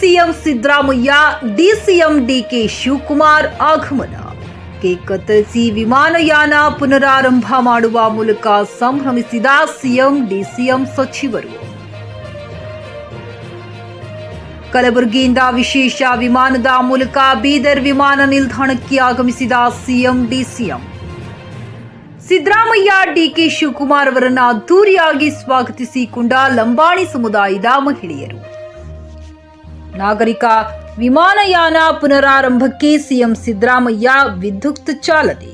CM Siddaramaiah, DCM DK Shivakumar ಆಗಮನ. Cake ಕತ್ತರಿಸಿ ವಿಮಾನಯಾನ ಪುನರಾರಂಭ ಮಾಡುವ ಮೂಲಕ ಸಂಭ್ರಮಿಸಿದ ಸಿಎಂ, ಡಿಸಿಎಂ ಸಚಿವರು. ಕಲಬುರಗಿಯಿಂದ ವಿಶೇಷ ವಿಮಾನದ ಮೂಲಕ ಬೀದರ್ ವಿಮಾನ ನಿಲ್ದಾಣಕ್ಕೆ ಆಗಮಿಸಿದ CM, DCM. Siddaramaiah, DK Shivakumar ಅವರನ್ನು ಅದ್ದೂರಿಯಾಗಿ ಸ್ವಾಗತಿಸಿಕೊಂಡ ಲಂಬಾಣಿ ಸಮುದಾಯದ ಮಹಿಳೆಯರು. ನಾಗರಿಕ ವಿಮಾನಯಾನ ಪುನರಾರಂಭಕ್ಕೆ ಸಿಎಂ ಸಿದ್ದರಾಮಯ್ಯ ವಿದ್ಯುಕ್ತ ಚಾಲನೆ.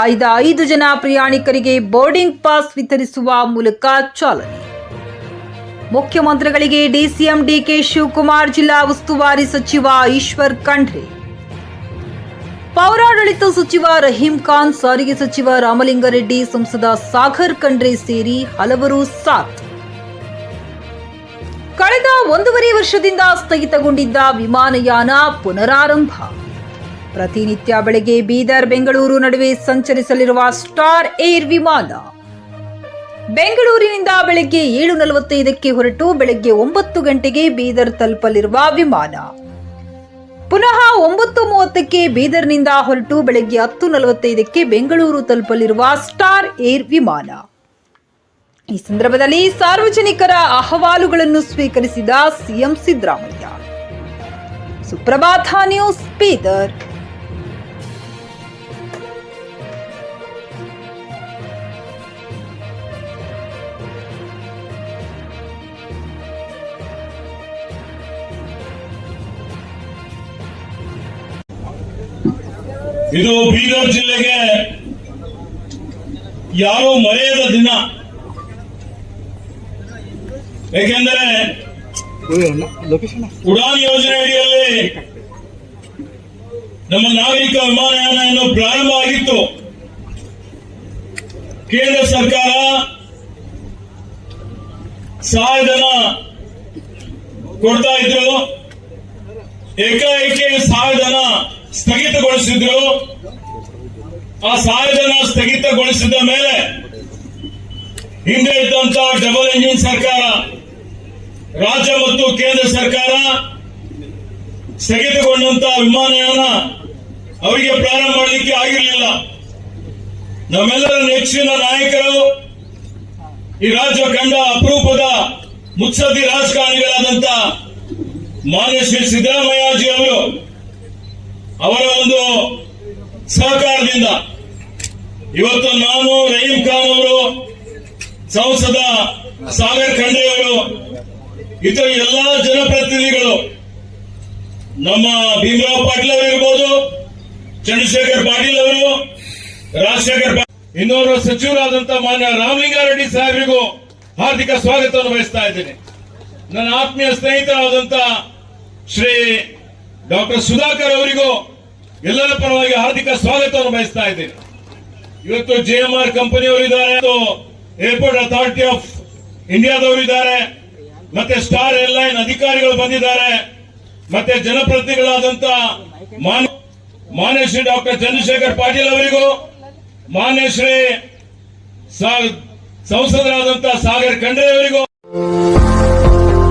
ಆಯ್ದ ಐದು ಜನ ಪ್ರಯಾಣಿಕರಿಗೆ ಬೋರ್ಡಿಂಗ್ ಪಾಸ್ ವಿತರಿಸುವ ಮೂಲಕ ಚಾಲನೆ. ಮುಖ್ಯಮಂತ್ರಿಗಳಿಗೆ ಡಿಸಿಎಂ ಡಿಕೆ ಶಿವಕುಮಾರ್ ಜಿಲ್ಲಾ ಉಸ್ತುವಾರಿ ಸಚಿವ ಈಶ್ವರ್ ಖಂಡ್ರೆ. ಪೌರಾಡಳಿತ ಸಚಿವ ರಹೀಂ ಖಾನ್ ಸಾರಿಗೆ ಸಚಿವ ರಾಮಲಿಂಗಾರೆಡ್ಡಿ, ಸಂಸದ ಸಾಗರ್ ಖಂಡ್ರೆ ಸೇರಿ ಹಲವರು ಸಾಥ್. ಕಳೆದ ಒಂದೂವರೆ ವರ್ಷದಿಂದ ಸ್ಥಗಿತಗೊಂಡಿದ್ದ ವಿಮಾನಯಾನ ಪುನರಾರಂಭ. ಪ್ರತಿನಿತ್ಯ ಬೆಳಗ್ಗೆ ಬೀದರ್, ಬೆಂಗಳೂರು ನಡುವೆ ಸಂಚರಿಸಲಿರುವ ಸ್ಟಾರ್ ಏರ್ ವಿಮಾನ. ಬೆಂಗಳೂರಿನಿಂದ ಬೆಳಗ್ಗೆ ಏಳು ನಲವತ್ತೈದಕ್ಕೆ ಹೊರಟು ಬೆಳಗ್ಗೆ ಒಂಬತ್ತು ಗಂಟೆಗೆ ಬೀದರ್ ತಲುಪಲಿರುವ ವಿಮಾನ. ಪುನಃ ಒಂಬತ್ತು ಮೂವತ್ತಕ್ಕೆ ಬೀದರ್ನಿಂದ ಹೊರಟು ಬೆಳಗ್ಗೆ ಹತ್ತು ನಲವತ್ತೈದಕ್ಕೆ ಬೆಂಗಳೂರು ತಲುಪಲಿರುವ ಸ್ಟಾರ್ ಏರ್ ವಿಮಾನ. ಈ ಸಂದರ್ಭದಲ್ಲಿ ಸಾರ್ವಜನಿಕರ ಅಹವಾಲುಗಳನ್ನು ಸ್ವೀಕರಿಸಿದ ಸಿಎಂ ಸಿದ್ದರಾಮಯ್ಯ. ಸುಪ್ರಭಾತ ನ್ಯೂಸ್, ಬೀದರ್. ಇದು ಬೀದರ್ ಜಿಲ್ಲೆಗೆ ಯಾರೋ ಮರೆಯದ ದಿನ. ಏಕೆಂದರೆ ಉಡಾನ್ ಯೋಜನೆ ಅಡಿಯಲ್ಲಿ ನಮ್ಮ ನಾಗರಿಕ ವಿಮಾನಯಾನ ಎನ್ನು ಪ್ರಾರಂಭ ಆಗಿತ್ತು. ಕೇಂದ್ರ ಸರ್ಕಾರ ಸಹಾಯಧನ ಕೊಡ್ತಾ ಇದ್ರು. ಏಕಾಏಕಿ ಸಹಾಯಧನ ಸ್ಥಗಿತಗೊಳಿಸಿದ್ರು. ಆ ಸಹಾಯಧನ ಸ್ಥಗಿತಗೊಳಿಸಿದ ಮೇಲೆ ಹಿಂದೆ ಇದ್ದಂತ ಡಬಲ್ ಇಂಜಿನ್ ಸರ್ಕಾರ ರಾಜ್ಯ ಮತ್ತು ಕೇಂದ್ರ ಸರ್ಕಾರ ಸ್ಥಗಿತಗೊಂಡಂತ ವಿಮಾನಯಾನ ಅವರಿಗೆ ಪ್ರಾರಂಭ ಮಾಡಲಿಕ್ಕೆ ಆಗಿರಲಿಲ್ಲ. ನಮ್ಮೆಲ್ಲರ ನೆಚ್ಚಿನ ನಾಯಕರು ಈ ರಾಜ್ಯ ಕಂಡ ಅಪರೂಪದ ಮುತ್ಸದ್ದಿ ರಾಜಕಾರಣಿಗಳಾದಂತ ಮಾನ್ಯ ಶ್ರೀ ಸಿದ್ದರಾಮಯ್ಯಜಿ ಅವರು ಅವರ ಒಂದು ಸಹಕಾರದಿಂದ ಇವತ್ತು ನಾನು ರಹೀಂ ಖಾನ್ ಅವರು ಸಂಸದ ಸಾಗರ್ ಖಂಡೆಯವರು ಇತರ ಎಲ್ಲಾ ಜನಪ್ರತಿನಿಧಿಗಳು, ನಮ್ಮ ಭೀಮರಾವ್ ಪಾಟೀಲ್ ಅವರು ಚಂದ್ರಶೇಖರ್ ಪಾಟೀಲ್ ಅವರು, ರಾಜಶೇಖರ್ ಇನ್ನೋರ್ವ ಸಚಿವರಾದಂತಹ ಮಾನ್ಯ ರಾಮಲಿಂಗಾರೆಡ್ಡಿ ಸಾಹೇಬರಿಗೂ ಹಾರ್ದಿಕ ಸ್ವಾಗತವನ್ನು ಬಯಸ್ತಾ ಇದ್ದೇನೆ. ನನ್ನ ಆತ್ಮೀಯ ಸ್ನೇಹಿತರಾದಂತ ಶ್ರೀ ಡಾಕ್ಟರ್ ಸುಧಾಕರ್ ಅವರಿಗೂ ಎಲ್ಲರ ಪರವಾಗಿ ಹಾರ್ದಿಕ ಸ್ವಾಗತವನ್ನು ಬಯಸ್ತಾ ಇದ್ದೇನೆ. ಇವತ್ತು ಜೆ ಎಂ ಆರ್ ಕಂಪನಿಯವರು ಇದ್ದಾರೆ ಏರ್ಪೋರ್ಟ್ ಅಥಾರಿಟಿ ಆಫ್ ಇಂಡಿಯಾದವರು ಇದ್ದಾರೆ. ಮತ್ತೆ ಸ್ಟಾರ್ ಏರ್ಲೈನ್ ಅಧಿಕಾರಿಗಳು ಬಂದಿದ್ದಾರೆ. ಮತ್ತೆ ಜನಪ್ರತಿನಿಧಿಗಳಾದಂತ ಮಾನ್ಯ ಮಾನ್ಯ ಶ್ರೀ ಡಾಕ್ಟರ್ ಚಂದ್ರಶೇಖರ್ ಪಾಟೀಲ್ ಅವರಿಗೂ, ಮಾನ್ಯ ಶ್ರೀ ಸಾ- ಸಂಸದರಾದಂತ ಸಾಗರ್ ಖಂಡ್ರೆ ಅವರಿಗೂ.